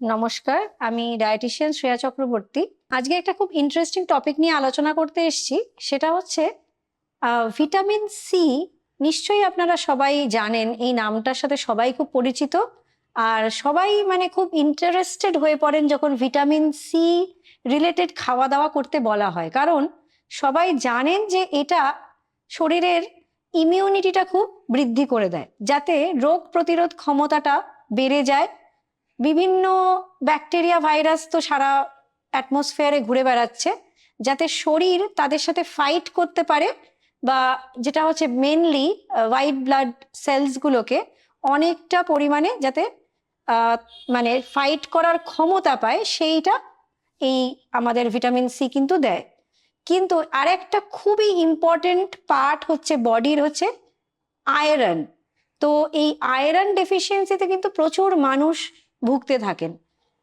নমস্কার, আমি ডায়েটিশিয়ান শ্রেয়া চক্রবর্তী। আজকে একটা খুব ইন্টারেস্টিং টপিক নিয়ে আলোচনা করতে এসেছি, সেটা হচ্ছে ভিটামিন সি নিশ্চয়ই আপনারা সবাই জানেন, এই নামটার সাথে সবাই খুব পরিচিত। আর সবাই মানে খুব ইন্টারেস্টেড হয়ে পড়েন যখন ভিটামিন সি রিলেটেড খাওয়া দাওয়া করতে বলা হয়। কারণ সবাই জানেন যে এটা শরীরের ইমিউনিটিটা খুব বৃদ্ধি করে দেয়, যাতে রোগ প্রতিরোধ ক্ষমতাটা বেড়ে যায় বিভিন্ন ব্যাকটেরিয়া ভাইরাস তো সারা অ্যাটমসফিয়ারে ঘুরে বেড়াচ্ছে, যাতে শরীর তাদের সাথে ফাইট করতে পারে বা যেটা হচ্ছে মেনলি হোয়াইট ব্লাড সেলসগুলোকে অনেকটা পরিমাণে যাতে মানে ফাইট করার ক্ষমতা পায়, সেইটা এই আমাদের ভিটামিন সি কিন্তু দেয়। কিন্তু আরেকটা খুবই ইম্পর্টেন্ট পার্ট হচ্ছে বডির হচ্ছে আয়রন তো এই আয়রন ডেফিসিয়েন্সিতে কিন্তু প্রচুর মানুষ ভুগতে থাকেন।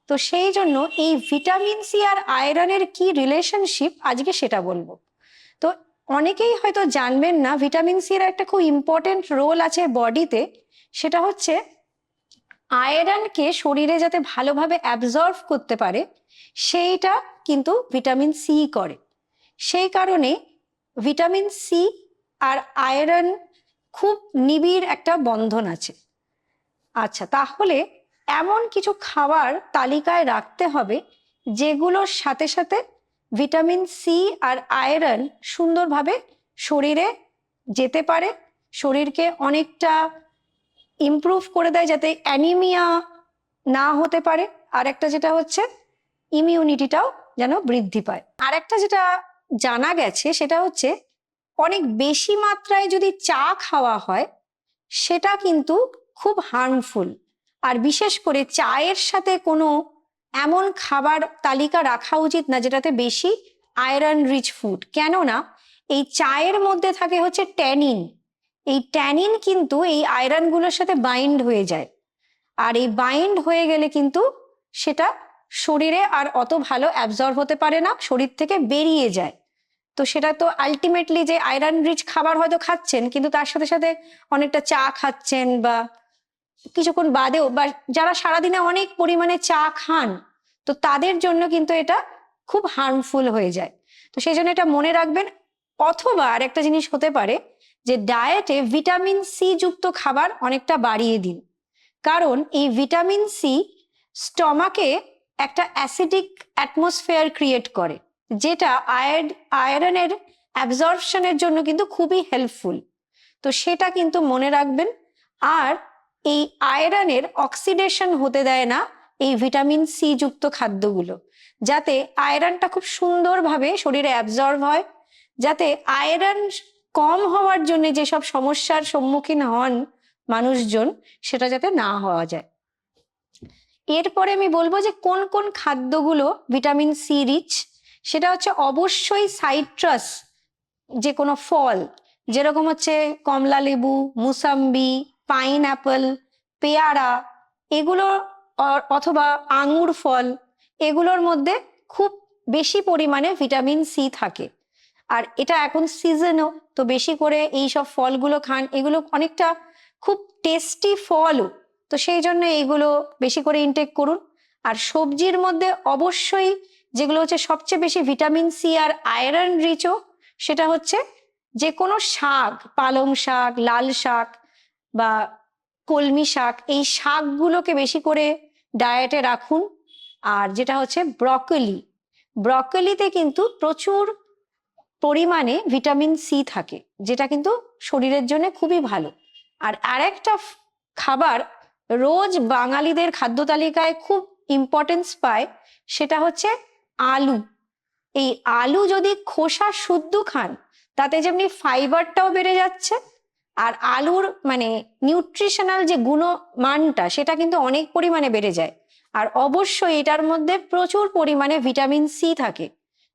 তো সেই জন্য এই ভিটামিন সি আর আয়রনের কি রিলেশনশিপ আজকে সেটা বলব। তো অনেকেই হয়তো জানবেন না, ভিটামিন সি এর একটা খুব ইম্পর্টেন্ট রোল আছে বডিতে সেটা হচ্ছে আয়রনকে শরীরে যাতে ভালোভাবে অ্যাবজর্ভ করতে পারে, সেইটা কিন্তু ভিটামিন সি করে। সেই কারণে ভিটামিন সি আর আয়রন খুব নিবিড় একটা বন্ধন আছে। আচ্ছা তাহলে এমন কিছু খাবার তালিকায় রাখতে হবে যেগুলোর সাথে সাথে ভিটামিন সি আর আয়রন সুন্দরভাবে শরীরে যেতে পারে। শরীরকে অনেকটা ইমপ্রুভ করে দেয় যাতে অ্যানিমিয়া না হতে পারে। আর একটা যেটা হচ্ছে ইমিউনিটিটাও যেন বৃদ্ধি পায়। আর একটা যেটা জানা গেছে সেটা হচ্ছে অনেক বেশি মাত্রায় যদি চা খাওয়া হয়, সেটা কিন্তু খুব হার্মফুল আর বিশেষ করে চায়ের সাথে কোনো এমন খাবার তালিকা রাখা উচিত না যেটাতে বেশি আয়রন রিচ ফুড কেননা এই চায়ের মধ্যে থাকে হচ্ছে ট্যানিন এই ট্যানিন কিন্তু এই আয়রনগুলোর সাথে বাইন্ড হয়ে যায়। আর এই বাইন্ড হয়ে গেলে কিন্তু সেটা শরীরে আর অত ভালো অ্যাবজর্ভ হতে পারে না, শরীর থেকে বেরিয়ে যায়। তো সেটা তো আলটিমেটলি যে আয়রন রিচ খাবার হয়তো খাচ্ছেন, কিন্তু তার সাথে সাথে অনেকটা চা খাচ্ছেন বা কিছুক্ষণ বাদেও বা যারা সারাদিনে অনেক পরিমাণে চা খান, তো তাদের জন্য কিন্তু এটা খুব হার্মফুল হয়ে যায়। তো সেই জন্য এটা মনে রাখবেন। অথবা আর একটা জিনিস হতে পারে যে ডায়েটে ভিটামিন সি যুক্ত খাবার অনেকটা বাড়িয়ে দিন। কারণ এই ভিটামিন সি স্টমাকে একটা অ্যাসিডিক অ্যাটমসফিয়ার ক্রিয়েট করে, যেটা আয়ড আয়রনের অ্যাবজর্পশনের জন্য কিন্তু খুবই হেল্পফুল তো সেটা কিন্তু মনে রাখবেন। আর এই আয়রনের অক্সিডেশন হতে দেয় না এই ভিটামিন সি যুক্ত খাদ্যগুলো। যাতে আয়রনটা খুব সুন্দরভাবে শরীরে অ্যাবজর্ভ হয়, যাতে আয়রন কম হওয়ার জন্য যেসব সমস্যার সম্মুখীন হন মানুষজন, সেটা যাতে না হওয়া যায়। এরপরে আমি বলব যে কোন কোন খাদ্যগুলো ভিটামিন সি রিচ সেটা হচ্ছে অবশ্যই সাইট্রাস যে কোনো ফল, যেরকম হচ্ছে কমলা লেবু, মুসাম্বি পাইন পেয়ারা, এগুলো অথবা আঙুর ফল, এগুলোর মধ্যে খুব বেশি পরিমাণে ভিটামিন সি থাকে। আর এটা এখন সিজনও তো বেশি করে এই সব ফলগুলো খান, এগুলো অনেকটা খুব টেস্টি ফলও। তো সেই জন্য এইগুলো বেশি করে ইনটেক করুন। আর সবজির মধ্যে অবশ্যই যেগুলো হচ্ছে সবচেয়ে বেশি ভিটামিন সি আর আয়রন রিচও সেটা হচ্ছে যে কোনো শাক, পালং শাক, লাল শাক বা কলমি শাক, এই শাকগুলোকে বেশি করে ডায়েটে রাখুন। আর যেটা হচ্ছে ব্রকলি ব্রকলিতে কিন্তু প্রচুর পরিমাণে ভিটামিন সি থাকে, যেটা কিন্তু শরীরের জন্য খুবই ভালো। আর আরেকটা খাবার রোজ বাঙালিদের খাদ্য তালিকায় খুব ইম্পর্টেন্স পায়, সেটা হচ্ছে আলু। এই আলু যদি খোসা শুদ্ধ খান, তাতে যেমনি ফাইবারটাও বেড়ে যাচ্ছে আর আলুর মানে নিউট্রিশনাল যে গুণমানটা, সেটা কিন্তু অনেক পরিমাণে বেড়ে যায়। আর অবশ্যই এটার মধ্যে প্রচুর পরিমাণে ভিটামিন সি থাকে,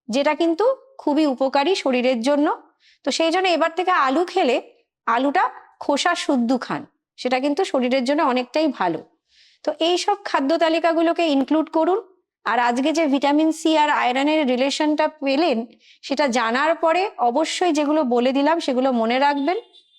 যেটা কিন্তু খুবই উপকারী শরীরের জন্য। তো সেই জন্য এবার থেকে আলু খেলে আলুটা খোসা শুদ্ধ খান, সেটা কিন্তু শরীরের জন্য অনেকটাই ভালো। তো এই সব খাদ্য তালিকাগুলোকে ইনক্লুড করুন। আর আজকে যে ভিটামিন সি আর আয়রনের রিলেশনটা পেলেন, সেটা জানার পরে অবশ্যই যেগুলো বলে দিলাম, সেগুলো মনে রাখবেন।